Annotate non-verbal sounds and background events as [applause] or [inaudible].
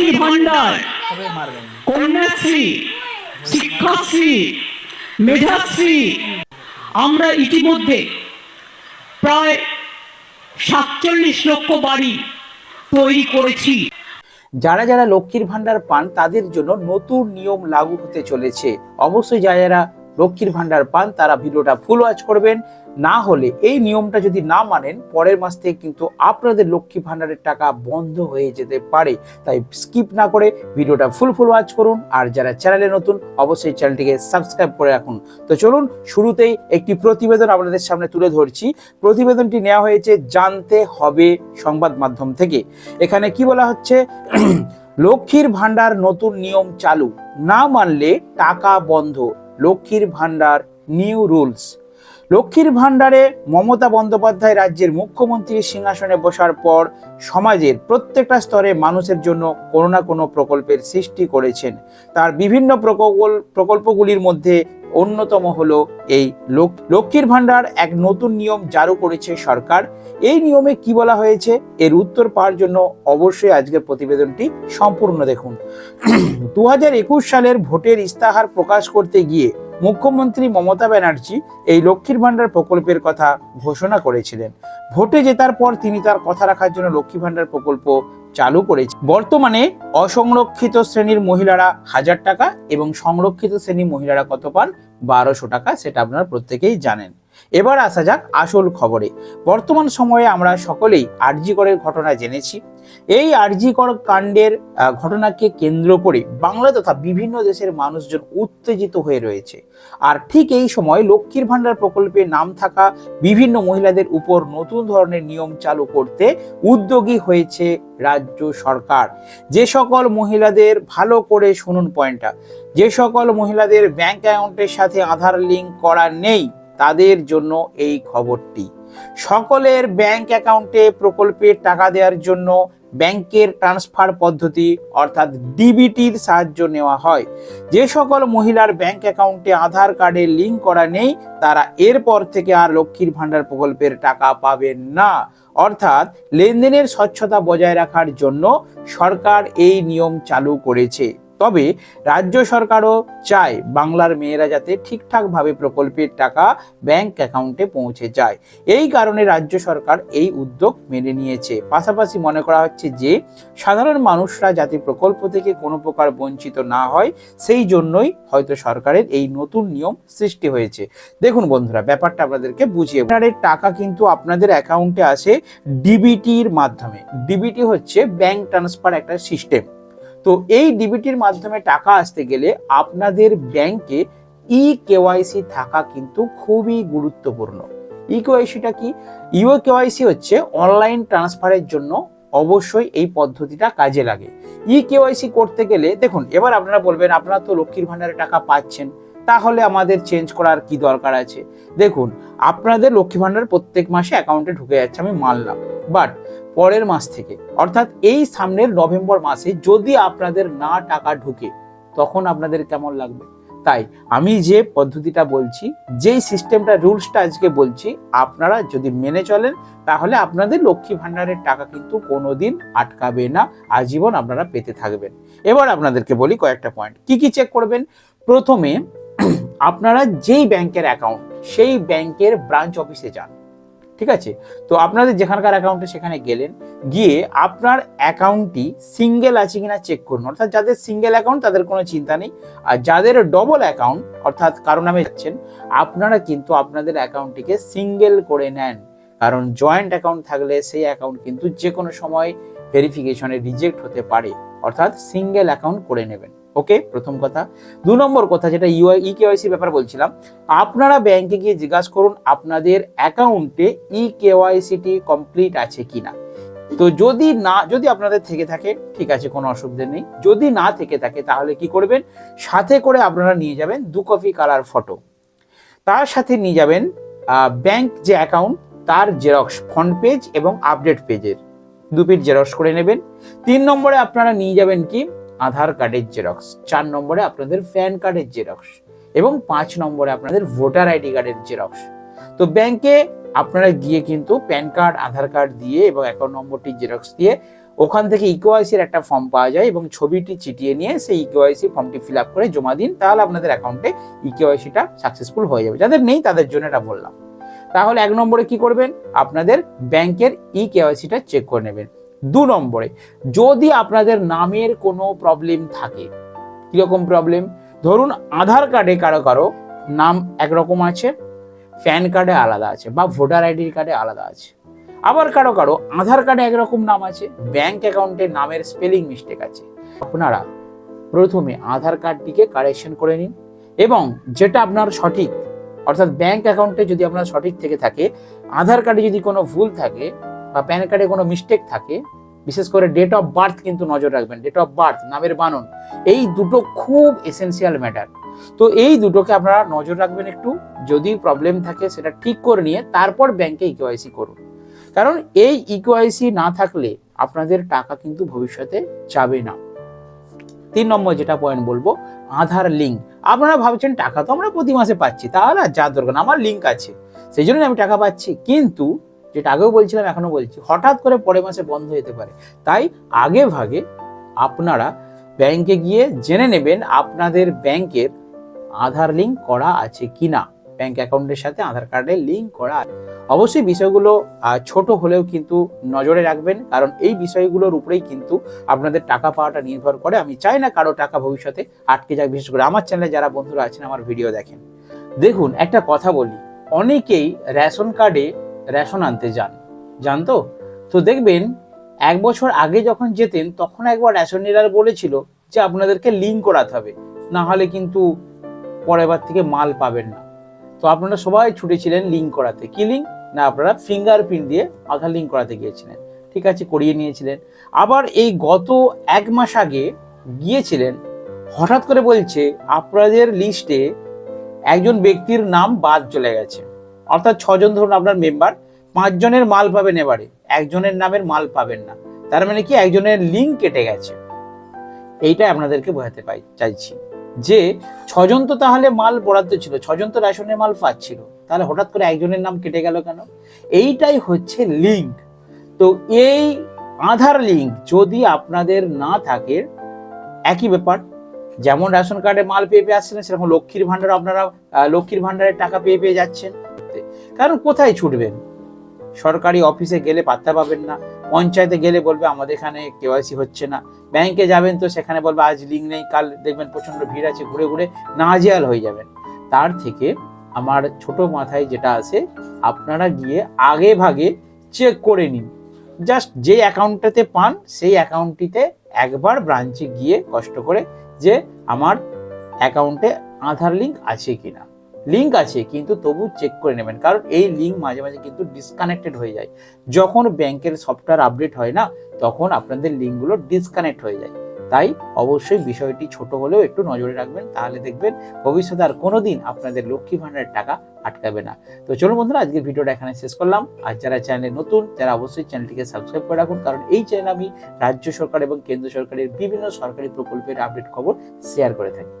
লক্ষ্মীর ভান্ডার কন্যাশ্রী, শিক্ষাশ্রী, মেধাশ্রী। আমরা ইতিমধ্যে প্রায় সাতচল্লিশ লক্ষ বাড়ি তৈরি করেছি। যারা যারা লক্ষ্মীর ভান্ডার পান, তাদের জন্য নতুন নিয়ম লাগু হতে চলেছে। অবশ্যই যারা যারা লক্ষ্মীর ভান্ডার পান, তারা ভিডিওটা ফুল ওয়াচ করবেন। না হলে এই নিয়মটা যদি না মানেন, পরের মাস থেকে কিন্তু আপনাদের লক্ষ্মী ভান্ডারের টাকা বন্ধ হয়ে যেতে পারে। তাই স্কিপ না করে ভিডিওটা ফুল ফুল ওয়াচ করুন। আর যারা চ্যানেলে নতুন, অবশ্যই চ্যানেলটিকে সাবস্ক্রাইব করে রাখুন। তো চলুন, শুরুতেই একটি প্রতিবেদন আপনাদের সামনে তুলে ধরছি। প্রতিবেদনটি নেওয়া হয়েছে জানতে হবে সংবাদ মাধ্যম থেকে। এখানে কি বলা হচ্ছে? [clears throat] লক্ষ্মীর ভান্ডার নতুন নিয়ম চালু। না মানলে টাকা বন্ধ। লক্ষ্মীর ভান্ডার নিউ রুলস লক্ষ্মীর ভান্ডারে মমতা বন্দ্যোপাধ্যায় রাজ্যের মুখ্যমন্ত্রীর সিংহাসনে বসার পর সমাজের প্রত্যেকটা স্তরে মানুষের জন্য কোনো না কোনো প্রকল্পের সৃষ্টি করেছেন। তার বিভিন্ন প্রকল্প, প্রকল্পগুলির মধ্যে অন্যতম হলো এই লোক- লক্ষ্মীর ভান্ডার এক নতুন নিয়ম জারু করেছে সরকার। এই নিয়মে কি বলা হয়েছে? এর উত্তর পাওয়ার জন্য অবশ্যই আজকের প্রতিবেদনটি সম্পূর্ণ দেখুন। [clears throat] দু হাজার একুশ সালের ভোটের ইস্তাহার প্রকাশ করতে গিয়ে মুখ্যমন্ত্রী মমতা ব্যানার্জি এই লক্ষ্মীর ভাণ্ডার প্রকল্পের কথা ঘোষণা করেছিলেন। ভোটে জেতার পর তিনি তার কথা রাখার জন্য লক্ষ্মী ভাণ্ডার প্রকল্প চালু করেছে বর্তমানে অসংরক্ষিত শ্রেণির মহিলারা হাজার টাকা এবং সংরক্ষিত শ্রেণির মহিলারা কত পান? বারোশো টাকা, সেটা আপনারা প্রত্যেকেই জানেন। এবার আসা যাক আসল খবরে। বর্তমান সময়ে আমরা সকলেই আরজিকরের ঘটনা জেনেছি। এই আরজিকর কাণ্ডের ঘটনাকে কেন্দ্র করে বাংলা তথা বিভিন্ন দেশের মানুষজন উত্তেজিত হয়ে রয়েছে। আর ঠিক এই সময় লক্ষ্মীর ভান্ডার প্রকল্পে নাম থাকা বিভিন্ন মহিলাদের উপর নতুন ধরনের নিয়ম চালু করতে উদ্যোগী হয়েছে রাজ্য সরকার। যে সকল মহিলাদের ভালো করে শুনুন পয়েন্টটা। যে সকল মহিলাদের ব্যাংক অ্যাকাউন্টের সাথে আধার লিঙ্ক করা নেই, তাদের জন্য এই খবরটি। সকলের ব্যাংক অ্যাকাউন্টে প্রকল্পের টাকা দেওয়ার জন্য ব্যাংকের ট্রান্সফার পদ্ধতি, অর্থাৎ ডিবিটির সাহায্য নেওয়া হয়। যে সকল মহিলার ব্যাংক অ্যাকাউন্টে আধার কার্ডে লিঙ্ক করা নেই, তারা এরপর থেকে আর লক্ষ্মীর ভান্ডার প্রকল্পের টাকা পাবেন না। অর্থাৎ লেনদেনের স্বচ্ছতা বজায় রাখার জন্য সরকার এই নিয়ম চালু করেছে। তবে রাজ্য সরকারও চায় বাংলার মেয়েরা যাতে ঠিকঠাকভাবে প্রকল্পের টাকা ব্যাংক অ্যাকাউন্টে পৌঁছে যায়। এই কারণে রাজ্য সরকার এই উদ্যোগ মেনে নিয়েছে। পাশাপাশি মনে করা হচ্ছে যে, সাধারণ মানুষরা যাতে প্রকল্প থেকে কোনো প্রকার বঞ্চিত না হয়, সেই জন্যই হয়তো সরকারের এই নতুন নিয়ম সৃষ্টি হয়েছে। দেখুন বন্ধুরা, ব্যাপারটা আপনাদেরকে বুঝিয়ে আপনাদের টাকা কিন্তু আপনাদের অ্যাকাউন্টে আসে ডিবিটির মাধ্যমে। ডিবিটি হচ্ছে ব্যাংক ট্রান্সফার একটা সিস্টেম। তো এই ডিবিটির মাধ্যমে টাকা আসতে গেলে আপনাদের ব্যাংকে ই কেওয়াইসি থাকা কিন্তু খুবই গুরুত্বপূর্ণ। ই কেওয়াইসিটা কি? ইউ কেওয়াইসি হচ্ছে অনলাইন ট্রান্সফারের জন্য অবশ্যই এই পদ্ধতিটা কাজে লাগে। ই কেওয়াইসি করতে গেলে, দেখুন, এবার আপনারা বলবেন, আপনারা তো লক্ষ্মীর ভান্ডারে টাকা পাচ্ছেন, তাহলে আমাদের চেঞ্জ করার কি দরকার আছে? দেখুন, আপনাদের লক্ষ্মী ভান্ডার প্রত্যেক মাসে অ্যাকাউন্টে ঢুকে যাচ্ছে, আমি মানলাম। বাট পরের মাস থেকে, অর্থাৎ এই সামনের নভেম্বর মাসে যদি আপনাদের না টাকা ঢুকে, তখন আপনাদের কেমন লাগবে? তাই আমি যে পদ্ধতিটা বলছি, যেই সিস্টেমটা রুলসটা আজকে বলছি, আপনারা যদি মেনে চলেন, তাহলে আপনাদের লক্ষ্মী ভান্ডারের টাকা কিন্তু কোনোদিন আটকাবে না, আজীবন আপনারা পেতে থাকবেন। এবার আপনাদেরকে বলি কয়েকটা পয়েন্ট কি কি চেক করবেন? প্রথমে, আপনারা যেই ব্যাংকের অ্যাকাউন্ট সেই ব্যাংকের ব্রাঞ্চ অফিসে যান। ঠিক আছে? তো আপনাদের যেখানকার অ্যাকাউন্টে সেখানে গেলেন, গিয়ে আপনার অ্যাকাউন্টটি সিঙ্গেল আছে কিনা চেক করুন। অর্থাৎ যাদের সিঙ্গেল অ্যাকাউন্ট তাদের কোনো চিন্তা নেই। আর যাদের ডবল অ্যাকাউন্ট অর্থাৎ কারও নামে যাচ্ছেন, আপনারা কিন্তু আপনাদের অ্যাকাউন্টটিকে সিঙ্গেল করে নেন। কারণ জয়েন্ট অ্যাকাউন্ট থাকলে সেই অ্যাকাউন্ট কিন্তু যে কোনো সময় ভেরিফিকেশনে রিজেক্ট হতে পারে। অর্থাৎ সিঙ্গেল অ্যাকাউন্ট করে নেবেন। ওকে প্রথম কথা। দু নম্বর কথা যেটা ইউআই ই কেওয়াইসির ব্যাপার বলছিলাম, আপনারা ব্যাংকে গিয়ে জিজ্ঞাসা করুন আপনাদের অ্যাকাউন্টে ই কেওয়াইসিটি কমপ্লিট আছে কিনা। তো যদি না, যদি আপনাদের থেকে থাকে, ঠিক আছে, কোনো অসুবিধা নেই। যদি না থেকে থাকে, তাহলে কি করবেন? সাথে করে আপনারা নিয়ে যাবেন দু কপি কালার ফটো তার সাথে নিয়ে যাবেন ব্যাংক যে অ্যাকাউন্ট তার জেরক্স ফ্রন্ট পেজ এবং আপডেট পেজের দু পিট জেরক্স করে নেবেন। তিন নম্বরে আপনারা নিয়ে যাবেন কি? আধার কার্ডের জেরক্স, চার নম্বরে আপনাদের প্যান কার্ডের জেরক্স এবং পাঁচ নম্বরে আপনাদের ভোটার আইডি কার্ডের জেরক্স। তো ব্যাংকে আপনারা গিয়ে কিন্তু প্যান কার্ড, আধার কার্ড দিয়ে এবং অ্যাকাউন্ট নম্বরটি জেরক্স দিয়ে ওখান থেকে ইকেওয়াইসির একটা ফর্ম পাওয়া যায় এবং ছবিটি চিটিয়ে নিয়ে সেই ইকেওয়াইসি ফর্মটি ফিল আপ করে জমা দিন, তাহলে আপনাদের অ্যাকাউন্টে ইকেওয়াইসিটা সাকসেসফুল হয়ে যাবে। যাদের নেই, তাদের জন্য এটা বললাম। তাহলে এক নম্বরে কি করবেন? আপনাদের ব্যাংকের ই কেওয়াইসিটা চেক করে নেবেন। দু নম্বরে, যদি আপনাদের নামের কোনো প্রবলেম থাকে, কীরকম প্রবলেম ধরুন, আধার কার্ডে কারও কারও নাম একরকম আছে প্যান কার্ডে আলাদা আছে, বা ভোটার আইডি কার্ডে আলাদা আছে। আবার কারও কারও আধার কার্ডে একরকম নাম আছে ব্যাংক অ্যাকাউন্টে নামের স্পেলিং মিস্টেক আছে। আপনারা প্রথমে আধার কার্ডটিকে কারেকশন করে নিন এবং যেটা আপনার সঠিক, অর্থাৎ ব্যাংক অ্যাকাউন্টে যদি আপনার সঠিক থেকে থাকে, আধার কার্ডে যদি কোনো ভুল থাকে বা প্যান কার্ডে কোনো মিস্টেক থাকে, বিশেষ করে ডেট অফ বার্থ কিন্তু নজর রাখবেন ডেট অফ বার্থ নামের বানন, এই দুটো খুব এসেন্সিয়াল ম্যাটার তো এই দুটোকে আপনারা নজর রাখবেন একটু, যদি প্রবলেম থাকে সেটা ঠিক করে নিয়ে তারপর ব্যাংকে ইকেওয়াইসি করুন। কারণ এই ইকেওয়াইসি না থাকলে আপনাদের টাকা কিন্তু ভবিষ্যতে যাবে না। তিন নম্বর যেটা পয়েন্ট বলব, আধার লিঙ্ক আপনারা ভাবছেন টাকা তো আমরা প্রতি মাসে পাচ্ছি তাহলে যা দরকার, আমার লিঙ্ক আছে, সেই জন্যই আমি টাকা পাচ্ছি। কিন্তু যেটা আগেও বলছিলাম এখনও বলছি। হঠাৎ করে পরের মাসে বন্ধ হতে পারে। তাই আগে ভাগে আপনারা ব্যাংকে গিয়ে জেনে নেবেন আপনাদের ব্যাংকের আধার লিঙ্ক করা আছে কি না ব্যাংক অ্যাকাউন্টের সাথে আধার কার্ডে লিঙ্ক করা আছে। অবশ্যই বিষয়গুলো ছোট হলেও কিন্তু নজরে রাখবেন। কারণ এই বিষয়গুলোর উপরেই কিন্তু আপনাদের টাকা পাওয়াটা নির্ভর করে। আমি চাই না কারও টাকা ভবিষ্যতে আটকে যাক। বিশেষ করে আমার চ্যানেলে যারা বন্ধুরা আছেন, আমার ভিডিও দেখেন। দেখুন, একটা কথা বলি। অনেকেই রেশন কার্ডে রেশন আনতে যান। জানতো তো? দেখবেন, এক বছর আগে যখন যেতেন, তখন একবার রেশন ডিলার বলেছিল যে আপনাদেরকে লিঙ্ক করাতে হবে। না হলে কিন্তু পরের বার থেকে মাল পাবেন না। তো আপনারা সবাই ছুটেছিলেন লিঙ্ক করাতে। কি লিঙ্ক না, আপনারা ফিঙ্গারপ্রিন্ট দিয়ে আধার লিঙ্ক করাতে গিয়েছিলেন। ঠিক আছে, করিয়ে নিয়েছিলেন। আবার এই গত এক মাস আগে গিয়েছিলেন, হঠাৎ করে বলছে, আপনাদের লিস্টে একজন ব্যক্তির নাম বাদ চলে গেছে। অর্থাৎ ছজন ধরুন আপনার মেম্বার পাঁচজনের মাল পাবেন এবারে, একজনের নামের মাল পাবেন না। তার মানে কি? একজনের লিঙ্ক কেটে গেছে। এইটাই আপনাদেরকে বোঝাতে পাই, চাইছি। যে ছজন তো তাহলে মাল বরাদ্দ ছিল, ছজন তো রেশনের মাল পাচ্ছিল। তাহলে হঠাৎ করে একজনের নাম কেটে গেল কেন? এইটাই হচ্ছে লিঙ্ক তো এই আধার লিঙ্ক যদি আপনাদের না থাকে, একই ব্যাপার। যেমন রেশন কার্ডে মাল পেয়ে পেয়ে আসছিলেন, সেরকম লক্ষ্মীর ভান্ডার আপনারা লক্ষ্মীর ভান্ডারের টাকা পেয়ে পেয়ে যাচ্ছেন। কারণ কোথায় ছুটবেন? সরকারি অফিসে গেলে পাত্তা পাবেন না, পঞ্চায়েতে গেলে বলবে আমাদের এখানে কেওয়াইসি হচ্ছে না ব্যাংকে যাবেন তো সেখানে বলবে আজ লিঙ্ক নেই, কাল দেখবেন প্রচণ্ড ভিড় আছে, ঘুরে ঘুরে নাজেয়াল হয়ে যাবেন। তার থেকে আমার ছোট মাথায় যেটা আছে, আপনারা গিয়ে আগে ভাগে চেক করে নিন। জাস্ট যে অ্যাকাউন্টটাতে পান, সেই অ্যাকাউন্টটিতে একবার ব্রাঞ্চে গিয়ে কষ্ট করে যে আমার অ্যাকাউন্টে আধার লিঙ্ক আছে কিনা। লিঙ্ক আছে, কিন্তু তবু চেক করে নেবেন। কারণ এই লিঙ্ক মাঝে মাঝে কিন্তু ডিসকানেক্টেড হয়ে যায়। যখন ব্যাংকের সফটওয়্যার আপডেট হয় না, তখন আপনাদের লিঙ্কগুলো ডিসকানেক্ট হয়ে যায়। তাই অবশ্যই বিষয়টি ছোট হলেও একটু নজরে রাখবেন, তাহলে দেখবেন ভবিষ্যতে আর কোনোদিন আপনাদের লক্ষ্মী ভাণ্ডারের টাকা আটকাবে না। তো চলুন বন্ধুরা, আজকের ভিডিওটা এখানে শেষ করলাম। আর যারা চ্যানেলে নতুন, তারা অবশ্যই চ্যানেলটিকে সাবস্ক্রাইব করে রাখুন। কারণ এই চ্যানেলে আমি রাজ্য সরকার এবং কেন্দ্র সরকারের বিভিন্ন সরকারি প্রকল্পের আপডেট খবর শেয়ার করে থাকি।